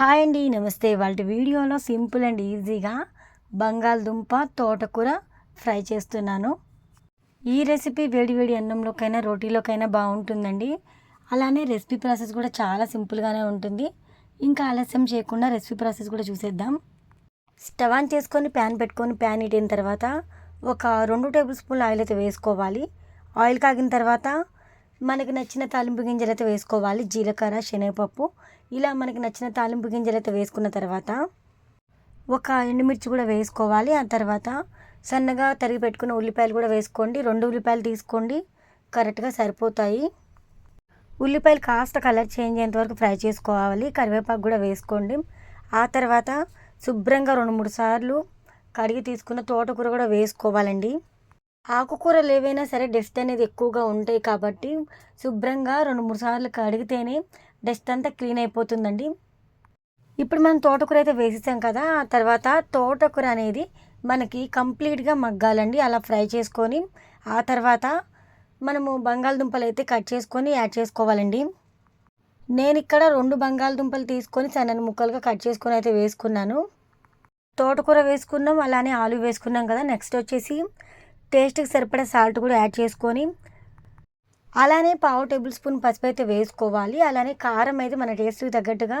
Hi అండి నమస్తే. వాళ్ళ వీడియోలో సింపుల్ అండ్ ఈజీగా బంగాళదుంప తోటకూర ఫ్రై చేస్తున్నాను. ఈ రెసిపీ వేడి వేడి అన్నంలోకైనా రోటీలోకైనా బాగుంటుందండి. అలానే రెసిపీ ప్రాసెస్ కూడా చాలా సింపుల్గానే ఉంటుంది. ఇంకా ఆలస్యం చేయకుండా రెసిపీ ప్రాసెస్ కూడా చూసేద్దాం. స్టవ్ ఆన్ చేసుకొని ప్యాన్ పెట్టుకొని ప్యాన్ ఇట్టిన తర్వాత ఒక రెండు టేబుల్ స్పూన్ల ఆయిల్ అయితే వేసుకోవాలి. ఆయిల్ కాగిన తర్వాత మనకు నచ్చిన తాలింపు గింజలు అయితే వేసుకోవాలి. జీలకర్ర శనగపప్పు. ఇలా మనకి నచ్చిన తాలింపు గింజలు అయితే వేసుకున్న తర్వాత ఒక ఎండుమిర్చి కూడా వేసుకోవాలి. ఆ తర్వాత సన్నగా తరిగి పెట్టుకున్న ఉల్లిపాయలు కూడా వేసుకోండి. రెండు ఉల్లిపాయలు తీసుకోండి. కరెక్ట్గా సరిపోతాయి. ఉల్లిపాయలు కాస్త కలర్ చేంజ్ అయ్యేంత వరకు ఫ్రై చేసుకోవాలి. కరివేపాకు కూడా వేసుకోండి. ఆ తర్వాత శుభ్రంగా రెండు మూడు సార్లు కడిగి తీసుకున్న తోటకూర కూడా వేసుకోవాలండి. ఆకుకూరలు ఏవైనా సరే డస్ట్ అనేది ఎక్కువగా ఉంటాయి కాబట్టి శుభ్రంగా రెండు మూడు సార్లు కడిగితేనే డస్ట్ అంతా క్లీన్ అయిపోతుందండి. ఇప్పుడు మనం తోటకూర అయితే వేసేసాం కదా ఆ తర్వాత తోటకూర అనేది మనకి కంప్లీట్గా మగ్గాలండి. అలా ఫ్రై చేసుకొని ఆ తర్వాత మనము బంగాళదుంపలు అయితే కట్ చేసుకొని యాడ్ చేసుకోవాలండి. నేను ఇక్కడ రెండు బంగాళదుంపలు తీసుకొని సన్నని ముక్కలుగా కట్ చేసుకొని అయితే వేసుకున్నాను. తోటకూర వేసుకున్నాం అలానే ఆలు వేసుకున్నాం కదా. నెక్స్ట్ వచ్చేసి టేస్ట్కి సరిపడా సాల్ట్ కూడా యాడ్ చేసుకొని అలానే పావు టేబుల్ స్పూన్ పసుపు అయితే వేసుకోవాలి. అలానే కారం అయితే మన టేస్ట్కి తగ్గట్టుగా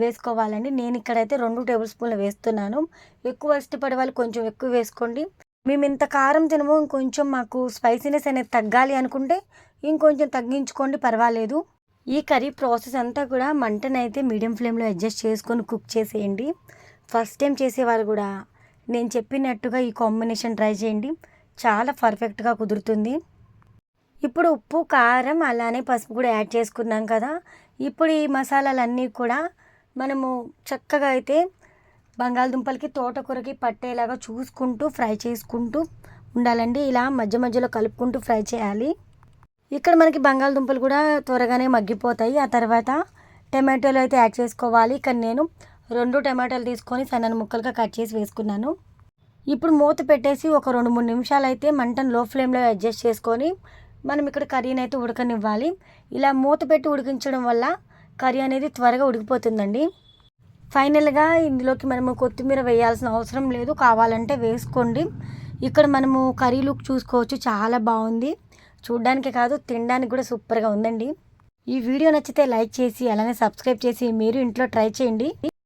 వేసుకోవాలండి. నేను ఇక్కడైతే రెండు టేబుల్ స్పూన్లు వేస్తున్నాను. ఎక్కువ ఇష్టపడే వాళ్ళు కొంచెం ఎక్కువ వేసుకోండి. మేము ఇంత కారం తినము ఇంకొంచెం మాకు స్పైసీనెస్ అనేది తగ్గాలి అనుకుంటే ఇంకొంచెం తగ్గించుకోండి పర్వాలేదు. ఈ కర్రీ ప్రాసెస్ అంతా కూడా మంటనైతే మీడియం ఫ్లేమ్లో అడ్జస్ట్ చేసుకొని కుక్ చేసేయండి. ఫస్ట్ టైం చేసేవారు కూడా. నేను చెప్పినట్టుగా ఈ కాంబినేషన్ ట్రై చేయండి. చాలా పర్ఫెక్ట్గా కుదురుతుంది. ఇప్పుడు ఉప్పు కారం అలానే పసుపు కూడా యాడ్ చేసుకున్నాం కదా. ఇప్పుడు ఈ మసాలాలన్నీ కూడా మనము చక్కగా అయితే బంగాళదుంపలకి తోటకూరకి పట్టేలాగా చూసుకుంటూ ఫ్రై చేసుకుంటూ ఉండాలండి. ఇలా మధ్య మధ్యలో కలుపుకుంటూ ఫ్రై చేయాలి. ఇక్కడ మనకి బంగాళదుంపలు కూడా త్వరగానే మగ్గిపోతాయి. ఆ తర్వాత టమాటోలు అయితే యాడ్ చేసుకోవాలి. ఇక్కడ నేను రెండు టమాటాలు తీసుకొని సన్నని ముక్కలుగా కట్ చేసి వేసుకున్నాను. ఇప్పుడు మూత పెట్టేసి ఒక రెండు మూడు నిమిషాలు అయితే మంటను లో ఫ్లేమ్లో అడ్జస్ట్ చేసుకొని మనం ఇక్కడ కర్రీని అయితే ఉడకనివ్వాలి. ఇలా మూత పెట్టి ఉడికించడం వల్ల కర్రీ అనేది త్వరగా ఉడికిపోతుందండి. ఫైనల్గా ఇందులోకి మనము కొత్తిమీర వేయాల్సిన అవసరం లేదు. కావాలంటే వేసుకోండి. ఇక్కడ మనము కర్రీ లుక్ చూసుకోవచ్చు. చాలా బాగుంది. చూడ్డానికి కాదు తినడానికి కూడా సూపర్గా ఉందండి. ఈ వీడియో నచ్చితే లైక్ చేసి అలానే సబ్స్క్రైబ్ చేసి మీరు ఇంట్లో ట్రై చేయండి.